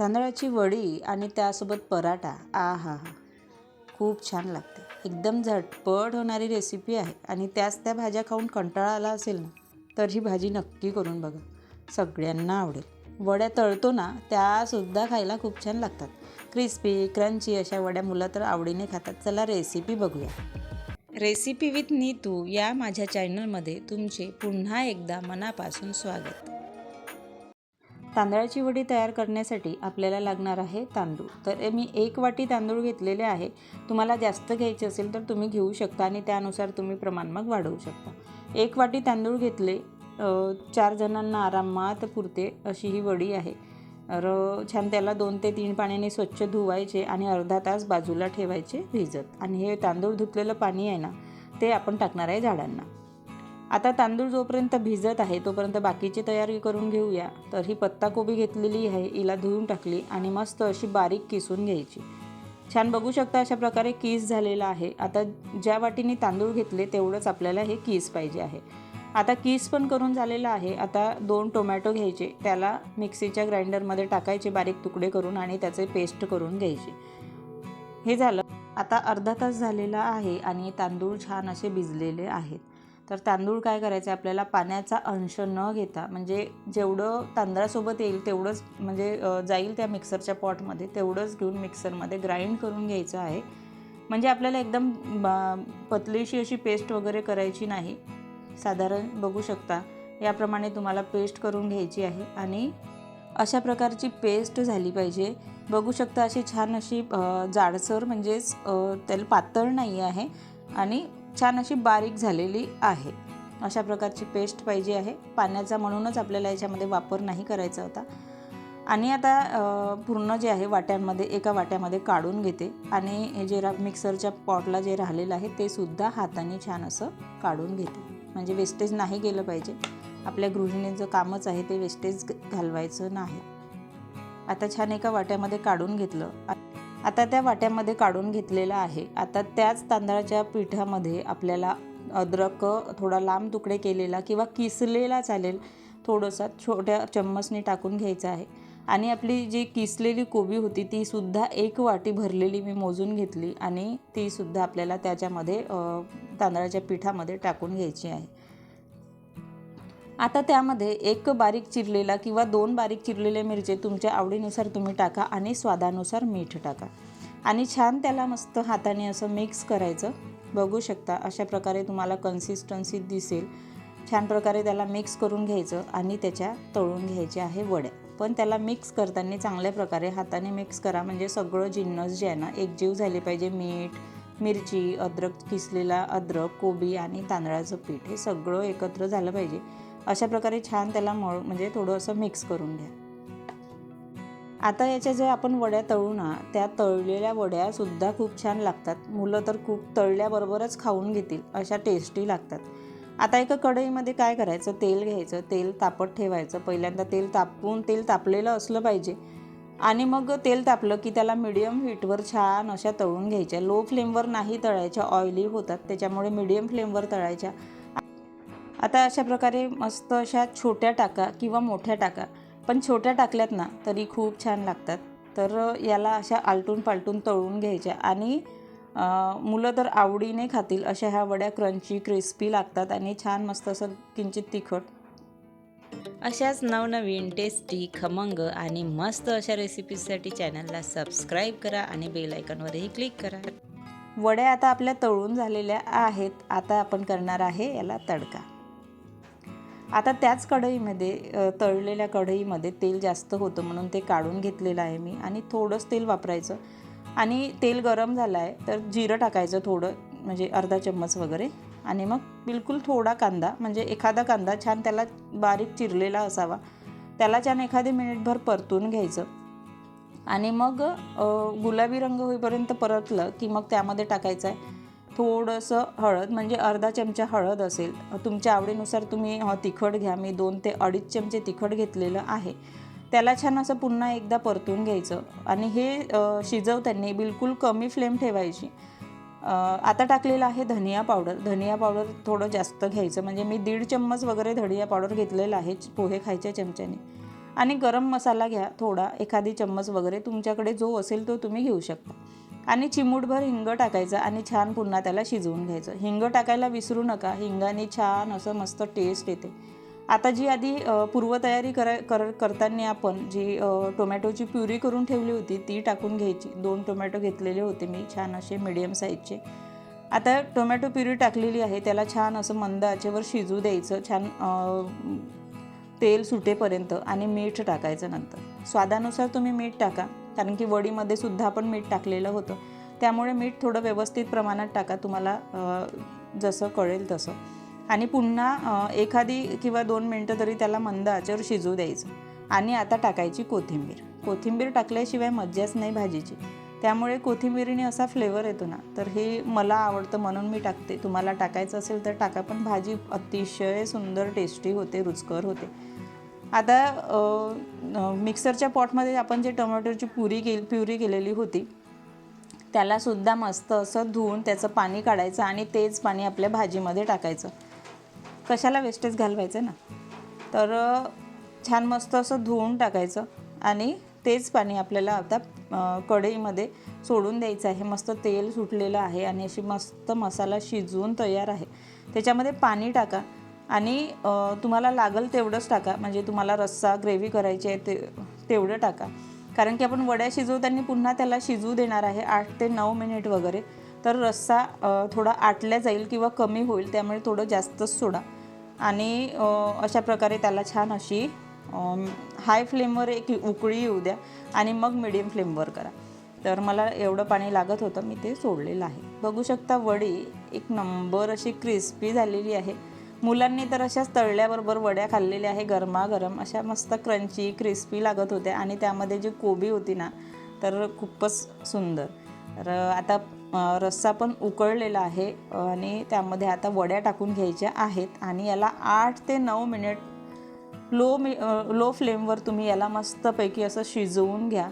तांदळाची वडी आणि त्यासोबत पराठा. आ हा हा खूप छान लागते. एकदम झटपट होणारी रेसिपी आहे आणि त्याच त्या भाज्या खाऊन कंटाळा आला असेल ना तर ही भाजी नक्की करून बघा. सगळ्यांना आवडेल. वड्या तळतो ना त्यासुद्धा खायला खूप छान लागतात. क्रिस्पी क्रंची अशा वड्या मुलं तर आवडीने खातात. चला रेसिपी बघूया. रेसिपी विथ नीतू या माझ्या चॅनलमध्ये तुमचे पुन्हा एकदा मनापासून स्वागत. तांदळाची वडी तयार करण्यासाठी आपल्याला लागणार आहे तांदूळ. तर मी एक वाटी तांदूळ घेतलेले आहे. तुम्हाला जास्त घ्यायचे असेल तर तुम्ही घेऊ शकता आणि त्यानुसार तुम्ही प्रमाण मग वाढवू शकता. एक वाटी तांदूळ घेतले चार जणांना आरामात पुरते अशी ही वडी आहे. तर छान त्याला दोन ते तीन पाण्याने स्वच्छ धुवायचे आणि अर्धा तास बाजूला ठेवायचे भिजत. आणि हे तांदूळ धुतलेलं पाणी आहे ना ते आपण टाकणार आहे झाडांना. आता तांदूळ जोपर्यंत भिजत आहे तोपर्यंत बाकीची तयारी करून घेऊया. तर ही पत्ताकोबी घेतलेली आहे हिला धुवून टाकली आणि मस्त अशी बारीक किसून घ्यायची. छान बघू शकता अशा प्रकारे कीस झालेला आहे. आता ज्या वाटीने तांदूळ घेतले तेवढंच आपल्याला हे कीस पाहिजे आहे. आता कीस पण करून झालेलं आहे. आता दोन टोमॅटो घ्यायचे. त्याला मिक्सीच्या ग्राइंडरमध्ये टाकायचे बारीक तुकडे करून आणि त्याचे पेस्ट करून घ्यायचे. हे झालं. आता अर्धा तास झालेला आहे आणि तांदूळ छान असे भिजलेले आहेत. तर तांदूळ काय करायचं आहे आपल्याला पाण्याचा अंश न घेता म्हणजे जेवढं तांदळासोबत येईल तेवढंच म्हणजे जाईल त्या मिक्सरच्या पॉटमध्ये तेवढंच घेऊन मिक्सरमध्ये ग्राइंड करून घ्यायचं आहे. म्हणजे आपल्याला एकदम बा- पतलीशी अशी पेस्ट वगैरे करायची नाही. साधारण बघू शकता याप्रमाणे तुम्हाला पेस्ट करून घ्यायची आहे आणि अशा प्रकारची पेस्ट झाली पाहिजे. बघू शकता अशी छान अशी जाडसर म्हणजेच त्याला पातळ नाही आहे आणि छान अशी बारीक झालेली आहे. अशा प्रकारची पेस्ट पाहिजे आहे. पाण्याचा म्हणूनच आपल्याला याच्यामध्ये वापर नाही करायचा होता. आणि आता पूर्ण जे आहे वाट्यांमध्ये एका वाट्यामध्ये काढून घेते. आणि हे जे रा मिक्सरच्या पॉटला जे राहिलेलं आहे ते सुद्धा हाताने छान असं काढून घेते. म्हणजे वेस्टेज नाही गेलं पाहिजे. आपल्या गृहिणीचं कामच आहे ते वेस्टेज घालवायचं नाही. आता छान एका वाट्यामध्ये काढून घेतलं. आता त्या वाट्यामध्ये काढून घेतलेलं आहे. आता त्याच तांदळाच्या पिठामध्ये आपल्याला अद्रक थोडा लांब तुकडे केलेला किंवा किसलेला चालेल थोडंसं छोट्या चम्मचने टाकून घ्यायचं आहे. आणि आपली जी किसलेली कोबी होती ती सुद्धा एक वाटी भरलेली मी मोजून घेतली आणि ती सुद्धा आपल्याला त्याच्यामध्ये तांदळाच्या पिठामध्ये टाकून घ्यायची आहे. आता त्यामध्ये एक बारीक चिरलेला किंवा दोन बारीक चिरलेले मिरचे तुमच्या आवडीनुसार तुम्ही टाका आणि स्वादानुसार मीठ टाका. आणि छान त्याला मस्त हाताने असं मिक्स करायचं. बघू शकता अशा प्रकारे तुम्हाला कन्सिस्टन्सी दिसेल. छान प्रकारे त्याला मिक्स करून घ्यायचं आणि त्याच्या तळून घ्यायच्या आहे वड्या पण त्याला मिक्स करताना चांगल्या प्रकारे हाताने मिक्स करा. म्हणजे सगळं जिन्नस जे आहे ना एकजीव झाले पाहिजे. मीठ मिरची अद्रक किसलेला अद्रक कोबी आणि तांदळाचं पीठ हे सगळं एकत्र झालं पाहिजे. अशा प्रकारे छान त्याला मळ म्हणजे थोडं असं मिक्स करून घ्या. आता याच्या ज्या आपण वड्या तळू ना त्या तळलेल्या वड्या सुद्धा खूप छान लागतात. मुलं तर खूप तळल्याबरोबरच खाऊन घेतील अशा टेस्टी लागतात. आता एका कढईमध्ये काय करायचं? तेल घ्यायचं तेल तापत ठेवायचं. पहिल्यांदा तेल तापवून तेल तापलेलं असलं पाहिजे. आणि मग तेल तापलं की त्याला मिडियम हीटवर छान अशा तळून घ्यायच्या. लो फ्लेमवर नाही तळायच्या ऑइली होतात. त्याच्यामुळे मिडियम फ्लेमवर तळायच्या. आता अशा प्रकारे मस्त अशा छोट्या टाका किंवा मोठ्या टाका. पण छोट्या टाकल्यात ना तरी खूप छान लागतात. तर याला अशा आलटून पालटून तळून घ्यायच्या. आणि मुलं तर आवडीने खातील अशा ह्या वड्या क्रंची क्रिस्पी लागतात आणि छान मस्त असं किंचित तिखट. अशाच नवनवीन टेस्टी खमंग आणि मस्त अशा रेसिपीजसाठी चॅनलला सबस्क्राईब करा आणि बेल आयकॉनवरही क्लिक करा. वड्या आता आपल्या तळून झालेल्या आहेत. आता आपण करणार आहे याला तडका. आता त्याच कढईमध्ये तळलेल्या कढईमध्ये तेल जास्त होतं म्हणून ते काढून घेतलेलं आहे मी आणि थोडंच तेल वापरायचं. आणि तेल गरम झालं आहे तर जिरं टाकायचं थोडं म्हणजे अर्धा चम्मच वगैरे. आणि मग बिलकुल थोडा कांदा म्हणजे एखादा कांदा छान त्याला बारीक चिरलेला असावा. त्याला छान एखादी मिनिटभर परतून घ्यायचं. आणि मग गुलाबी रंग होईपर्यंत परतलं की मग त्यामध्ये टाकायचं आहे. थोडंसं हळद म्हणजे अर्धा चमचा हळद असेल. तुमच्या आवडीनुसार तुम्ही तिखट घ्या. मी दोन ते अडीच चमचे तिखट घेतलेलं आहे. त्याला छान असं पुन्हा एकदा परतून घ्यायचं. आणि हे शिजवताना बिलकुल कमी फ्लेम ठेवायची. आता टाकलेलं आहे धनिया पावडर. धनिया पावडर थोडं जास्त घ्यायचं. म्हणजे मी दीड चम्मच वगैरे धनिया पावडर घेतलेलं आहे पोहे खायच्या चमच्याने. आणि गरम मसाला घ्या थोडा एखादी चम्मच वगैरे. तुमच्याकडे जो असेल तो तुम्ही घेऊ शकता. आणि चिमूटभर हिंग टाकायचं आणि छान पुन्हा त्याला शिजवून घ्यायचं. हिंग टाकायला विसरू नका. हिंगाने छान असं मस्त टेस्ट येते. आता जी आधी पूर्वतयारी करा कर करताना आपण जी टोमॅटोची प्युरी करून ठेवली होती ती टाकून घ्यायची. दोन टोमॅटो घेतलेले होते मी छान असे मिडियम साईजचे आता टोमॅटो प्युरी टाकलेली आहे त्याला छान असं मंद आचेवर शिजू द्यायचं छान तेल सुटेपर्यंत आणि मीठ टाकायचं नंतर. स्वादानुसार तुम्ही मीठ टाका. कारण की वडीमध्ये सुद्धा आपण मीठ टाकलेलं होतं. त्यामुळे मीठ थोडं व्यवस्थित प्रमाणात टाका तुम्हाला जसं कळेल तसं. आणि पुन्हा एखादी किंवा दोन मिनटं तरी त्याला मंद आचेवर शिजू द्यायचं. आणि आता टाकायची कोथिंबीर. कोथिंबीर टाकल्याशिवाय मज्जाच नाही भाजीची. त्यामुळे कोथिंबीरीने असा फ्लेवर येतो ना तर हे मला आवडतं म्हणून मी टाकते. तुम्हाला टाकायचं असेल तर टाका पण भाजी अतिशय सुंदर टेस्टी होते रुचकर होते. आता मिक्सरच्या पॉटमध्ये आपण जे टोमॅटोची पुरी केली प्युरी केलेली होती त्यालासुद्धा मस्त असं धुवून त्याचं पाणी काढायचं आणि तेच पाणी आपल्या भाजीमध्ये टाकायचं. कशाला वेस्टेज घालवायचं ना? तर छान मस्त असं धुवून टाकायचं आणि तेच पाणी आपल्याला आता कढईमध्ये सोडून द्यायचं आहे. मस्त तेल सुटलेलं आहे आणि अशी मस्त मसाला शिजवून तयार आहे. त्याच्यामध्ये पाणी टाका. आणि तुम्हाला लागल तेवढंच टाका. म्हणजे तुम्हाला रस्सा ग्रेव्ही करायची आहे ते तेवढं टाका. कारण की आपण वड्या शिजवताना पुन्हा त्याला शिजवू देणार आहे आठ ते नऊ मिनिट वगैरे. तर रस्सा थोडा आटल्या जाईल किंवा कमी होईल त्यामुळे थोडं जास्तच सोडा. आणि अशा प्रकारे त्याला छान अशी हाय फ्लेमवर एक उकळी येऊ द्या आणि मग मिडियम फ्लेमवर करा. तर मला एवढं पाणी लागत होतं मी ते सोडलेलं आहे. बघू शकता वडी एक नंबर अशी क्रिस्पी झालेली आहे. मुलांनी तर अशाच तळल्याबरोबर वड्या खाल्लेल्या आहे गरमागरम. अशा मस्त क्रंची क्रिस्पी लागत होत्या. आणि त्यामध्ये जी कोबी होती ना तर खूपच सुंदर. तर आता रस्सा पण उकळलेला आहे. आणि त्यामध्ये आता वड्या टाकून घ्यायच्या आहेत. आणि याला आठ ते नऊ मिनिट लो मी लो फ्लेमवर तुम्ही याला मस्तपैकी असं शिजवून घ्या.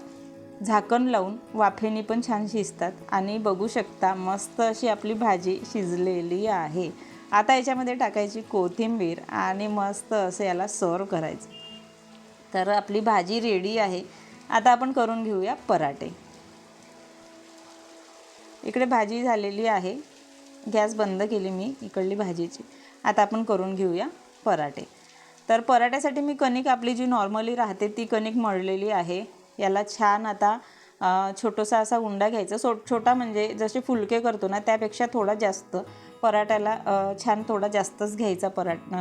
झाकण लावून वाफेनी पण छान शिजतात. आणि बघू शकता मस्त अशी आपली भाजी शिजलेली आहे. आता याच्यामध्ये टाकायची कोथिंबीर आणि मस्त असं याला सर्व करायचं. तर आपली भाजी रेडी आहे. आता आपण करून घेऊया पराठे. इकडे भाजी झालेली आहे. गॅस बंद केली मी इकडली भाजीची. आता आपण करून घेऊया पराठे. तर पराठ्यासाठी मी कणिक आपली जी नॉर्मली राहते ती कणिक मळलेली आहे. याला छान आता छोटासा असा उंडा घ्यायचा. सो छोटा म्हणजे जसे फुलके करतो ना त्यापेक्षा थोडा जास्त. पराठ्याला छान थोडा जास्तच घ्यायचा पराठ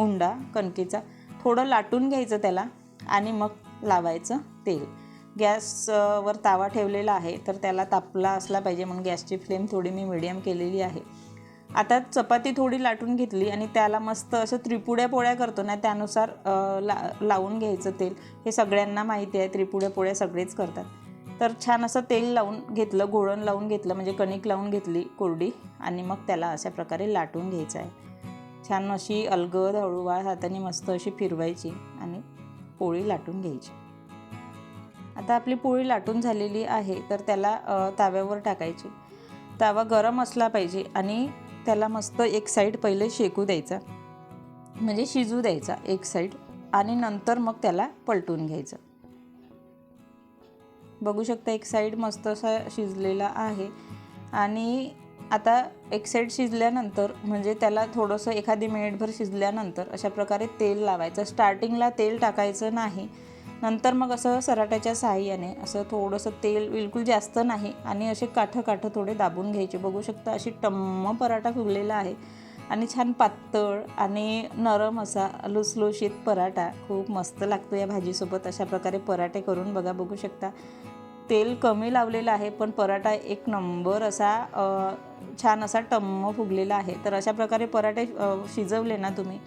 उंडा कणकेचा. थोडं लाटून घ्यायचं त्याला आणि मग लावायचं तेल. गॅसवर तावा ठेवलेला आहे तर त्याला तापला असला पाहिजे. म्हणून गॅसची फ्लेम थोडी मी मिडियम केलेली आहे. आता चपाती थोडी लाटून घेतली आणि त्याला मस्त असं त्रिपुड्या पोळ्या करतो ना त्यानुसार ला लावून घ्यायचं तेल. हे सगळ्यांना माहिती आहे त्रिपुड्या पोळ्या सगळेच करतात. तर छान असं तेल लावून घेतलं घोळण लावून घेतलं म्हणजे कणिक लावून घेतली कोरडी आणि मग त्याला अशा प्रकारे लाटून घ्यायचं आहे. छान अशी अलगद हळूवाळ हाताने मस्त अशी फिरवायची आणि पोळी लाटून घ्यायची. आता आपली पोळी लाटून झालेली आहे तर त्याला ताव्यावर टाकायची. तवा गरम असला पाहिजे आणि त्याला मस्त एक साईड पहिले शेकू द्यायचा. म्हणजे शिजू द्यायचा एक साईड आणि नंतर मग त्याला पलटून घ्यायचं. बघू शकता एक साईड मस्त असा शिजलेला आहे. आणि आता एक साईड शिजल्यानंतर म्हणजे त्याला थोडंसं एखादी मिनिटभर शिजल्यानंतर अशा प्रकारे तेल लावायचं. स्टार्टिंगला तेल टाकायचं नाही. नंतर मग असं सराट्याच्या साहाय्याने असं थोडंसं तेल बिलकुल जास्त नाही आणि असे काठं काठं थोडे दाबून घ्यायचे. बघू शकता अशी टम्म पराठा फुगलेला आहे. आणि छान पातळ आणि नरम असा लुसलुशीत पराठा. खूप मस्त लागतो या भाजीसोबत. अशा प्रकारे पराठे करून बघा बघू शकता. तेल कमी लावलेलं आहे पण पराठा एक नंबर असा छान असा टम्म फुगलेला आहे. तर अशा प्रकारे पराठे शिजवले ना तुम्ही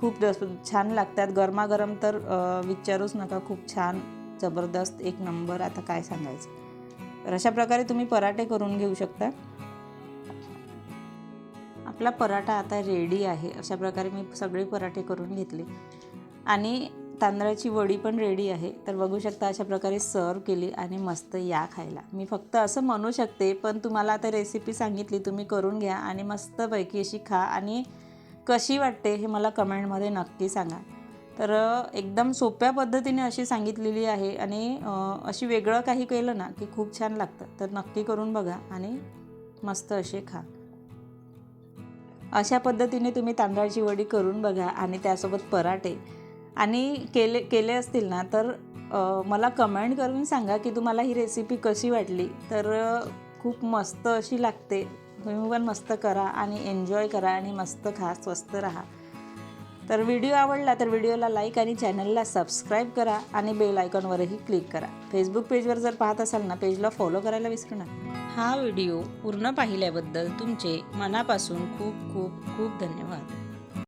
खूप छान लागतात. गरमागरम तर विचारूच नका खूप छान जबरदस्त एक नंबर. आता काय सांगायचं? तर अशा प्रकारे तुम्ही पराठे करून घेऊ शकता. आपला पराठा आता रेडी आहे. अशा प्रकारे मी सगळे पराठे करून घेतले. आणि तांदळाची वडी पण रेडी आहे. तर बघू शकता अशा प्रकारे सर्व केली आणि मस्त या खायला. मी फक्त असं म्हणू शकते पण तुम्हाला आता रेसिपी सांगितली तुम्ही करून घ्या आणि मस्तपैकी अशी खा आणि कशी वाटते हे मला कमेंटमध्ये नक्की सांगा. तर एकदम सोप्या पद्धतीने अशी सांगितलेली आहे आणि अशी वेगळं काही केलं ना की खूप छान लागतं. तर नक्की करून बघा आणि मस्त असे खा. अशा पद्धतीने तुम्ही तांदळाची वडी करून बघा आणि त्यासोबत पराठे. आणि केले केले असतील ना तर मला कमेंट करून सांगा की तुम्हाला ही रेसिपी कशी वाटली? तर खूप मस्त अशी लागते. तुम्ही पण मस्त करा आणि एन्जॉय करा आणि मस्त खा स्वस्त राहा. तर व्हिडिओ आवडला तर व्हिडिओला लाईक आणि चॅनलला सबस्क्राईब करा आणि बेल आयकॉनवरही क्लिक करा. फेसबुक पेजवर जर पाहत असाल ना पेजला फॉलो करायला विसरू नका. हा व्हिडिओ पूर्ण पाहिल्याबद्दल तुमचे मनापासून खूप खूप खूप धन्यवाद.